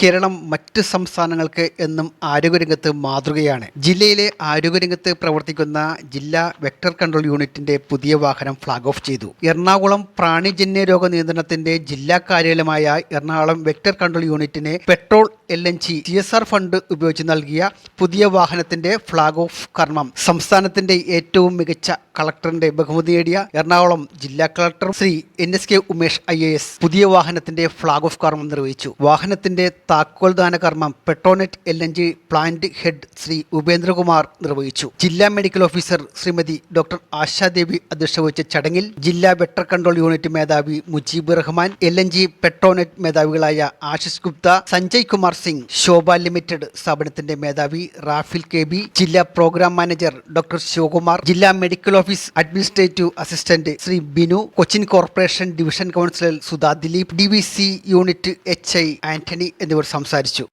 കേരളം മറ്റ് സംസ്ഥാനങ്ങൾക്ക് എന്നും ആരോഗ്യരംഗത്ത് മാതൃകയാണ്. ജില്ലയിലെ ആരോഗ്യരംഗത്ത് പ്രവർത്തിക്കുന്ന ജില്ലാ വെക്ടർ കൺട്രോൾ യൂണിറ്റിന്റെ പുതിയ വാഹനം ഫ്ലാഗ് ഓഫ് ചെയ്തു. എറണാകുളം പ്രാണിജന്യ രോഗ നിയന്ത്രണത്തിന്റെ ജില്ലാ കാര്യാലയമായ Ernakulam vector control യൂണിറ്റിനെ petrol L N G C S R fund ഉപയോഗിച്ച് നൽകിയ പുതിയ വാഹനത്തിന്റെ ഫ്ളാഗ് ഓഫ് കർമ്മം. സംസ്ഥാനത്തിന്റെ ഏറ്റവും മികച്ച കളക്ടറിന്റെ ബഹുമതി നേടിയ എറണാകുളം ജില്ലാ collector Shri N S K Umesh I A S പുതിയ വാഹനത്തിന്റെ ഫ്ളാഗ് ഓഫ് കർമ്മം നിർവഹിച്ചു. വാഹനത്തിന്റെ താക്കോൽ ദാന കർമ്മം Petronet L N G plant head Shri Upendrakumar നിർവഹിച്ചു. ജില്ലാ medical officer Shrimati doctor Ashadevi അധ്യക്ഷത വഹിച്ച ചടങ്ങിൽ ജില്ലാ വെട്ടർ കൺട്രോൾ യൂണിറ്റ് മേധാവി Mujeeb Rahman L N G Petronet മേധാവികളായ Ashish Gupta Sanjay Kumar Singh ശോഭ ലിമിറ്റഡ് സ്ഥാപനത്തിന്റെ മേധാവി റാഫിൽ കെ ബി ജില്ലാ പ്രോഗ്രാം മാനേജർ ഡോക്ടർ ശിവകുമാർ ജില്ലാ medical office administrative assistant Shri Binu Cochin corporation division councillor Sudha Dileep D V C unit H I Antony എന്നിവർ സംസാരിച്ചു.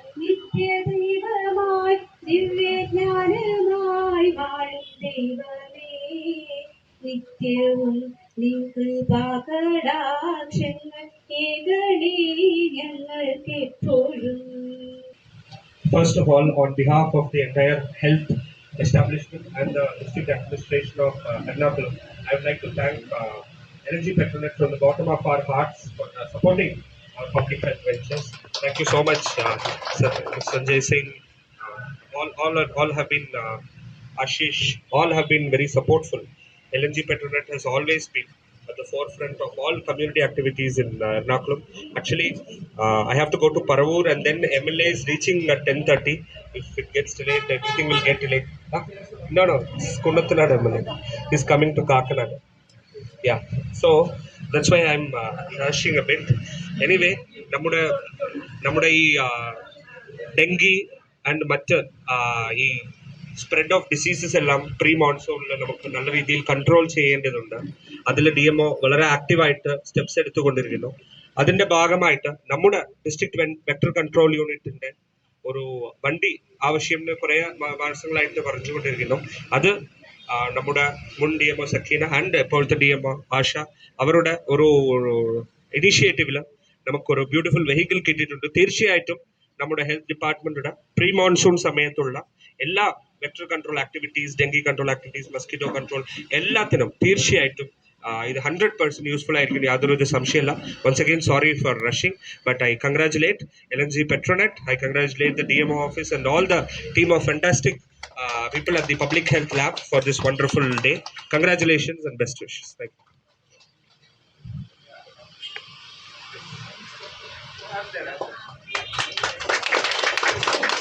നിത്യവും ഏകണേ ഞങ്ങൾക്കെപ്പോഴും First of all, on behalf of the entire health establishment and the district administration of uh, Ernakulam, I would like to thank uh, Energy Petronet from the bottom of our hearts for uh, supporting our public health ventures. Thank you so much, uh, Sir Sanjay Singh. Uh, all, all, all have been, uh, Ashish, all have been very supportful. LNG Petronet has always been at the forefront of all community activities in uh, Ernakulam. Actually, uh, I have to go to Paravur and then MLA is reaching at 10.30. If it gets delayed, everything will get delayed. Huh? No, no, it's Kundathanad MLA. He's coming to Kakanada. Yeah, so that's why I'm uh, rushing a bit. Anyway, നമ്മുടെ നമ്മുടെ ഈ dengue and മറ്റ് ആ, ഈ spread of diseases എല്ലാം pre മോൺസൂണിൽ നമുക്ക് നല്ല രീതിയിൽ കൺട്രോൾ ചെയ്യേണ്ടതുണ്ട്. അതിൽ ഡി എം ഒ വളരെ ആക്റ്റീവായിട്ട് സ്റ്റെപ്സ് എടുത്തുകൊണ്ടിരിക്കുന്നു. അതിന്റെ ഭാഗമായിട്ട് നമ്മുടെ ഡിസ്ട്രിക്ട് വെക്ടർ കൺട്രോൾ യൂണിറ്റിന്റെ ഒരു വണ്ടി ആവശ്യം കുറെ മാസങ്ങളായിട്ട് പറഞ്ഞുകൊണ്ടിരിക്കുന്നു. അത് നമ്മുടെ മുൻ D M O Sakeena and ഇപ്പോഴത്തെ ഡി എം ഒ ആശ അവരുടെ ഒരു ഇനീഷ്യേറ്റീവിൽ നമുക്കൊരു ബ്യൂട്ടിഫുൾ വെഹിക്കിൾ കിട്ടിയിട്ടുണ്ട്. തീർച്ചയായിട്ടും നമ്മുടെ ഹെൽത്ത് ഡിപ്പാർട്ട്മെന്റുടെ പ്രീ മോൺസൂൺ സമയത്തുള്ള എല്ലാ vector control activities dengue control activities mosquito control എല്ലാത്തിനും തീർച്ചയായിട്ടും ആ, ഇത് ഹൺഡ്രഡ് പെർസെന്റ് യൂസ്ഫുൾ ആയിരിക്കും യാതൊരു സംശയമില്ല once again sorry for rushing but I congratulate L N G Petronet I congratulate the D M office and all the team of fantastic people at the public health lab for this wonderful day. Congratulations and best wishes. Thank you.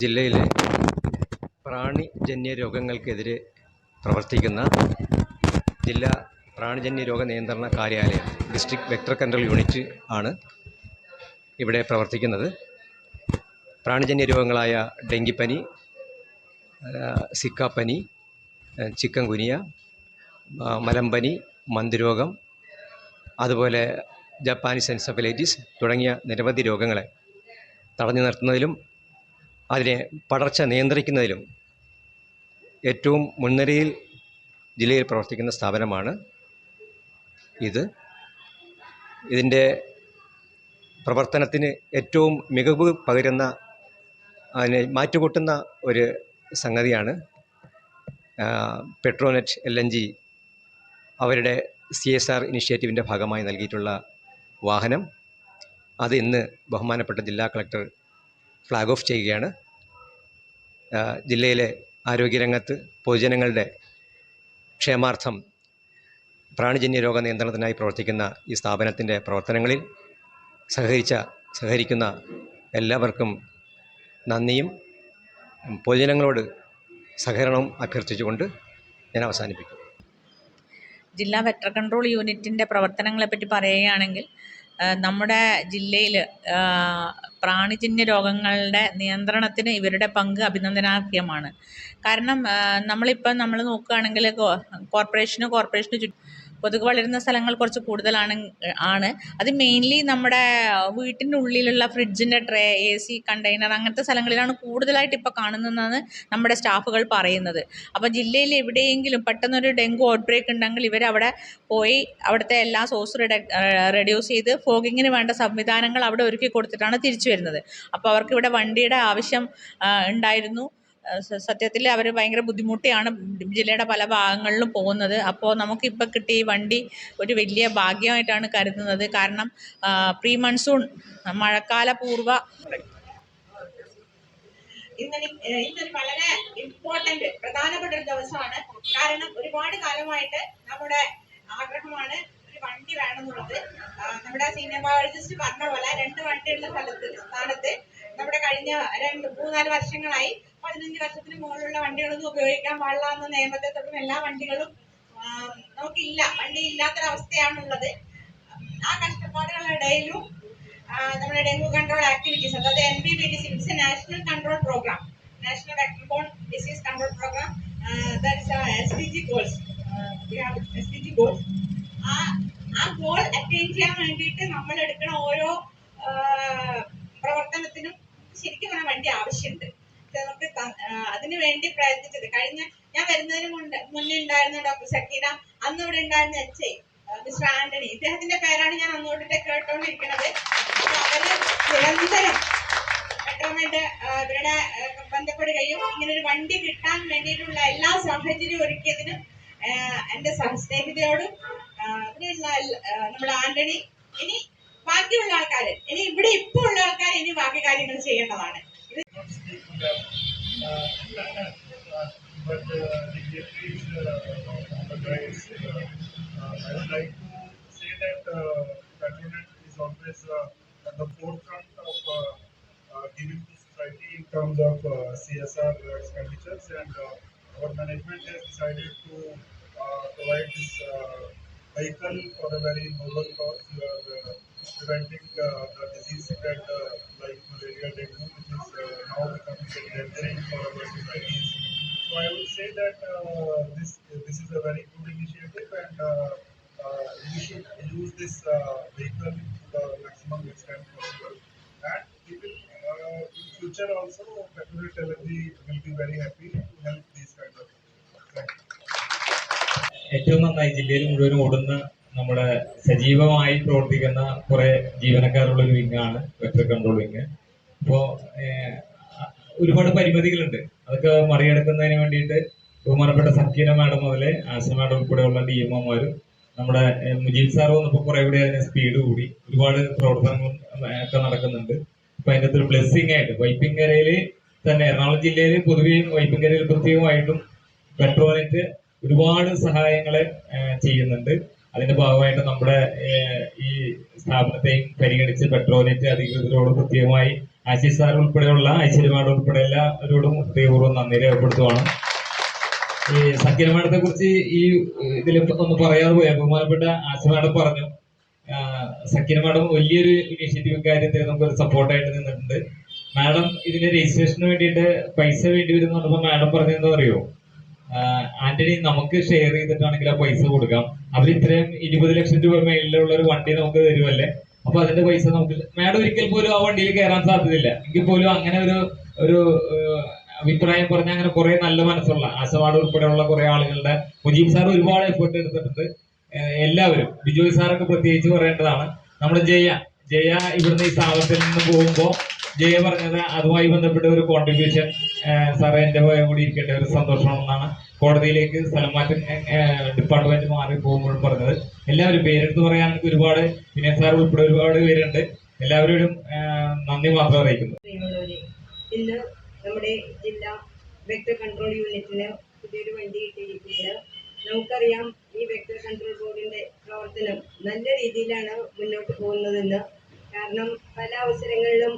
ജില്ലയിലെ പ്രാണിജന്യ രോഗങ്ങൾക്കെതിരെ പ്രവർത്തിക്കുന്ന ജില്ലാ പ്രാണിജന്യ രോഗ നിയന്ത്രണ കാര്യാലയം district vector control unit ആണ് ഇവിടെ പ്രവർത്തിക്കുന്നത്. പ്രാണിജന്യ രോഗങ്ങളായ ഡെങ്കിപ്പനി സിക്കാപ്പനി ചിക്കൻ കുനിയ മലമ്പനി മന്തുരോഗം അതുപോലെ ജപ്പാനീസ് എൻസഫലൈറ്റിസ് തുടങ്ങിയ നിരവധി രോഗങ്ങളെ തടഞ്ഞു നിർത്തുന്നതിലും അതിനെ പടർച്ച നിയന്ത്രിക്കുന്നതിലും ഏറ്റവും മുൻനിരയിൽ ജില്ലയിൽ പ്രവർത്തിക്കുന്ന സ്ഥാപനമാണ് ഇത്. ഇതിന്റെ പ്രവർത്തനത്തിന് ഏറ്റവും മികവ് പകരുന്ന അതിനെ മാറ്റുകൂട്ടുന്ന ഒരു സംഗതിയാണ് പെട്രോനെറ്റ് എൽ എൻ ജി അവരുടെ സി എസ് ആർ ഇനിഷ്യേറ്റീവിന്റെ ഭാഗമായി നൽകിയിട്ടുള്ള വാഹനം. അത് ഇന്ന് ബഹുമാനപ്പെട്ട ജില്ലാ കളക്ടർ ഫ്ലാഗ് ഓഫ് ചെയ്യുകയാണ്. ജില്ലയിലെ ആരോഗ്യരംഗത്ത് പൊതുജനങ്ങളുടെ ക്ഷേമാർത്ഥം പ്രാണിജന്യ രോഗ നിയന്ത്രണത്തിനായി പ്രവർത്തിക്കുന്ന ഈ സ്ഥാപനത്തിന്റെ പ്രവർത്തനങ്ങളിൽ സഹകരിച്ച സഹകരിക്കുന്ന എല്ലാവർക്കും നന്ദിയും. പൊതുജനങ്ങളോട് സഹകരണവും അഭ്യർത്ഥിച്ചുകൊണ്ട് ഞാൻ അവസാനിപ്പിക്കും. ജില്ലാ വെക്ടർ കൺട്രോൾ യൂണിറ്റിന്റെ പ്രവർത്തനങ്ങളെപ്പറ്റി പറയുകയാണെങ്കിൽ നമ്മുടെ ജില്ലയിൽ പ്രാണിജന്യ രോഗങ്ങളുടെ നിയന്ത്രണത്തിന് ഇവരുടെ പങ്ക് അഭിനന്ദനാർഹ്യമാണ് കാരണം നമ്മളിപ്പം നമ്മൾ നോക്കുകയാണെങ്കിൽ കോർപ്പറേഷന് കോർപ്പറേഷന് ചുറ്റും കൊതുക് വളരുന്ന സ്ഥലങ്ങൾ കുറച്ച് കൂടുതലാണ് ആണ്. അത് മെയിൻലി നമ്മുടെ വീട്ടിന്റെ ഉള്ളിലുള്ള ഫ്രിഡ്ജിന്റെ ട്രേ എ സി കണ്ടെയ്നർ അങ്ങനത്തെ സ്ഥലങ്ങളിലാണ് കൂടുതലായിട്ട് ഇപ്പോൾ കാണുന്നതെന്നാണ് നമ്മുടെ സ്റ്റാഫുകൾ പറയുന്നത്. അപ്പോൾ ജില്ലയിൽ എവിടെയെങ്കിലും പെട്ടെന്നൊരു ഡെങ്കു ഔട്ട് ബ്രേക്ക് ഉണ്ടെങ്കിൽ അവിടെ പോയി അവിടുത്തെ എല്ലാ സോഴ്സ് റെഡ്യൂസ് ചെയ്ത് ഫോഗിങ്ങിന് വേണ്ട സംവിധാനങ്ങൾ അവിടെ ഒരുക്കി കൊടുത്തിട്ടാണ് തിരിച്ചു വരുന്നത്. അപ്പോൾ അവർക്ക് ഇവിടെ വണ്ടിയുടെ ആവശ്യം ഉണ്ടായിരുന്നു. സത്യത്തിൽ അവർ ഭയങ്കര ബുദ്ധിമുട്ടിയാണ്. ജില്ലയുടെ പല ഭാഗങ്ങളിലും പോകുന്നത്. അപ്പോൾ നമുക്കിപ്പോൾ കിട്ടിയ ഈ വണ്ടി ഒരു വലിയ ഭാഗ്യമായിട്ടാണ് കരുതുന്നത്. കാരണം പ്രീ മൺസൂൺ മഴക്കാല പൂർവ ഇന്നലെ ഇന്നൊരു വളരെ ഇമ്പോർട്ടന്റ് പ്രധാനപ്പെട്ട ഒരു ദിവസമാണ്. കാരണം ഒരുപാട് കാലമായിട്ട് നമ്മുടെ ആഗ്രഹമാണ് ഒരു വണ്ടി വേണമെന്നുള്ളത്. നമ്മുടെ സീനിയർ ബയോളജിസ്റ്റ് പറഞ്ഞ പോലെ രണ്ട് വണ്ടിയുള്ള സ്ഥലത്ത് സ്ഥാനത്ത് നമ്മുടെ കഴിഞ്ഞ രണ്ട് മൂന്നാൽ വർഷങ്ങളായി പതിനഞ്ച് വർഷത്തിന് മുകളിലുള്ള വണ്ടികളൊന്നും ഉപയോഗിക്കാൻ പാടില്ല എന്ന നിയമത്തെ തുടർന്ന് എല്ലാ വണ്ടികളും നമുക്കില്ല. വണ്ടി ഇല്ലാത്തൊരവസ്ഥയാണുള്ളത്. ആ കഷ്ടപ്പാടുകളിടയിലും നമ്മുടെ ഡെങ്കു കൺട്രോൾ ആക്ടിവിറ്റീസ് അതായത് N B B D C it's a national control programme national vector borne disease control programme S D G goals S D G goals ആ ആ ഗോൾ അറ്റൈൻ ചെയ്യാൻ വേണ്ടിയിട്ട് നമ്മൾ എടുക്കുന്ന ഓരോ പ്രവർത്തനത്തിനും ശരിക്കും പറഞ്ഞാൽ വണ്ടി ആവശ്യമുണ്ട്. നമുക്ക് അതിനു വേണ്ടി പ്രയത്നിച്ചത്. കഴിഞ്ഞ ഞാൻ വരുന്നതിന് മുന്നേ മുന്നേ ഉണ്ടായിരുന്ന ഡോക്ടർ സക്കീന അന്ന് ഇവിടെ ഉണ്ടായിരുന്ന എച്ച് ഐ മിസ്റ്റർ ആന്റണി. ഇദ്ദേഹത്തിന്റെ പേരാണ് ഞാൻ അങ്ങോട്ടിട്ട് കേട്ടോണ്ടിരിക്കുന്നത് അപ്പൊ അവർ നിരന്തരം പെട്രോൾമെന്റ് ഇവരുടെ ബന്ധപ്പെടുകയും ഇങ്ങനെ ഒരു വണ്ടി കിട്ടാൻ വേണ്ടിയിട്ടുള്ള എല്ലാ സാഹചര്യവും ഒരുക്കിയതിനും എന്റെ സഹസ്നേഹിതയോടും ആ, ഇവിടെയുള്ള നമ്മുടെ ആന്റണി ഇനി ബാക്കിയുള്ള ആൾക്കാർ ഇനി ഇവിടെ ഇപ്പൊ ഉള്ള ആൾക്കാർ ഇനി ബാക്കി കാര്യങ്ങൾ ചെയ്യേണ്ടതാണ്. ഇത് but uh, the Jeffries uh, guys, uh, uh, I would like to say that uh, Petronet is always uh, at the forefront of uh, uh, giving to society in terms of uh, CSR expenditures, and uh, our management has decided to uh, provide this uh, vehicle for a very noble cause. We are uh, preventing uh, the disease spread uh, like malaria, dengue, is uh, now becoming very endangering for our societies. So I would say that uh, this this is a very good initiative, and uh, uh, we should use this uh, vehicle to the maximum extent possible. And we will uh, in future also, Petronet energy will be very happy to help these kind of. ഏറ്റവും നന്നായി ജില്ലയിൽ മുഴുവൻ ഓടുന്ന നമ്മുടെ സജീവമായി പ്രവർത്തിക്കുന്ന കുറെ ജീവനക്കാരുള്ള ഒരു വിങ്ങാണ് വെക്ടർ കൺട്രോൾ വിങ് അപ്പോൾ ഒരുപാട് പരിമിതികളുണ്ട്. അതൊക്കെ മറികടക്കുന്നതിന് വേണ്ടിയിട്ട് ബഹുമാനപ്പെട്ട സക്കീന മാഡം മുതലേ ആശ മാഡം ഉൾപ്പെടെയുള്ള ഡി എം ഒമാരും നമ്മുടെ മുജീബ് സാർ വന്നപ്പോൾ കുറെ കൂടി അതിന് സ്പീഡ് കൂടി ഒരുപാട് പ്രവർത്തനങ്ങളും ഒക്കെ നടക്കുന്നുണ്ട്. അപ്പൊ അതിന്റെ ഒരു ബ്ലെസ്സിങ് ആയിട്ട് വൈപ്പിങ്കരയിൽ തന്നെ എറണാകുളം ജില്ലയിൽ പൊതുവെയും വൈപ്പിങ്കരയിൽ പ്രത്യേകമായിട്ടും പെട്രോളിന്റെ ഒരുപാട് സഹായങ്ങൾ ചെയ്യുന്നുണ്ട്. അതിന്റെ ഭാഗമായിട്ട് നമ്മുടെ ഈ സ്ഥാപനത്തെയും പരിഗണിച്ച് പെട്രോളിന്റെ അധികൃതരോട് പ്രത്യേകമായി ആശിഷ് സാർ ഉൾപ്പെടെയുള്ള ഐശ്വര്യമാട് ഉൾപ്പെടെ എല്ലാവരോടും ഹൃദയപൂർവം നന്ദി രേഖപ്പെടുത്തുവാണ്. ഈ സക്കീന കുറിച്ച് ഈ ഇതിൽ ഒന്ന് പറയാതെ പോയി. ബഹുമാനപ്പെട്ട ആശ പറഞ്ഞു. ആഹ് മാഡം വലിയൊരു ഇനീഷ്യേറ്റീവ് കാര്യത്തിൽ നമുക്കൊരു സപ്പോർട്ടായിട്ട് നിന്നിട്ടുണ്ട്. മാഡം ഇതിന്റെ രജിസ്ട്രേഷന് വേണ്ടിയിട്ട് പൈസ വേണ്ടി വരും പറഞ്ഞപ്പോൾ മാഡം പറഞ്ഞതെന്ന് അറിയോ? ആന്റണി നമുക്ക് ഷെയർ ചെയ്തിട്ടാണെങ്കിൽ ആ പൈസ കൊടുക്കാം. അവർ ഇത്രയും ഇരുപത് ലക്ഷം രൂപ മേലിലുള്ള ഒരു വണ്ടി നമുക്ക് തരുമല്ലേ? അപ്പൊ അതിന്റെ പൈസ നമുക്ക് മാഡം ഒരിക്കൽ പോലും ആ വണ്ടിയിൽ കയറാൻ സാധ്യതയില്ല. എങ്കിൽ പോലും അങ്ങനെ ഒരു ഒരു അഭിപ്രായം പറഞ്ഞ അങ്ങനെ കുറെ നല്ല മനസ്സുള്ള ആശവാട് ഉൾപ്പെടെയുള്ള കുറെ ആളുകളുടെ മുജീബ് സാർ ഒരുപാട് എഫേർട്ട് എടുത്തിട്ടുണ്ട്. എല്ലാവരും. ബിജോയ് സാറൊക്കെ പ്രത്യേകിച്ച് പറയേണ്ടതാണ്. നമ്മുടെ ജയ ജയ ഇവിടുന്ന് ഈ സ്ഥാപനത്തിൽ നിന്ന് പോകുമ്പോൾ ജയ പറഞ്ഞത് അതുമായി ബന്ധപ്പെട്ട ഒരു കോൺട്രിബ്യൂഷൻ സാറേ എന്റെ പോയ കൂടി ഇരിക്കേണ്ട ഒരു സന്തോഷമാണെന്നാണ് കോടതിയിലേക്ക് സ്ഥലം മാറ്റം ഡിപ്പാർട്ട്മെന്റ് മാറി പോകുമ്പോഴും പറഞ്ഞത്. എല്ലാവരും പേരെടുത്ത് പറയാൻ ഒരുപാട് വിനയൻ സാർ ഉൾപ്പെടെ ഒരുപാട് പേരുണ്ട്. എല്ലാവരോടും നന്ദി മാത്രം അറിയിക്കുന്നു. ഇന്ന് നമ്മുടെ ജില്ലാ വെക്ടർ കൺട്രോൾ യൂണിറ്റിന് പുതിയൊരു വണ്ടി കിട്ടിയിരിക്കുന്നത്. നമുക്കറിയാം ഈ വെക്ടർ കൺട്രോൾ ബോർഡിന്റെ പ്രവർത്തനം നല്ല രീതിയിലാണ് മുന്നോട്ട് പോകുന്നതെന്ന്. കാരണം പല അവസരങ്ങളിലും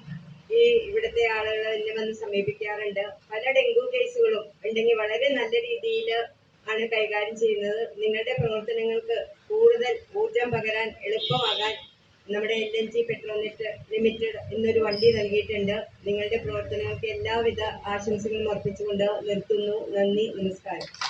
ഈ ഇവിടുത്തെ ആളുകൾ എന്നെ വന്ന് സമീപിക്കാറുണ്ട്. പല ഡെങ്കു കേസുകളും ഉണ്ടെങ്കിൽ വളരെ നല്ല രീതിയിൽ ആണ് കൈകാര്യം ചെയ്യുന്നത്. നിങ്ങളുടെ പ്രവർത്തനങ്ങൾക്ക് കൂടുതൽ ഊർജം പകരാൻ എളുപ്പമാകാൻ നമ്മുടെ L N G Petronet limited എന്നൊരു വണ്ടി നൽകിയിട്ടുണ്ട്. നിങ്ങളുടെ പ്രവർത്തനങ്ങൾക്ക് എല്ലാവിധ ആശംസകളും അർപ്പിച്ചുകൊണ്ട് നിർത്തുന്നു. നന്ദി നമസ്കാരം.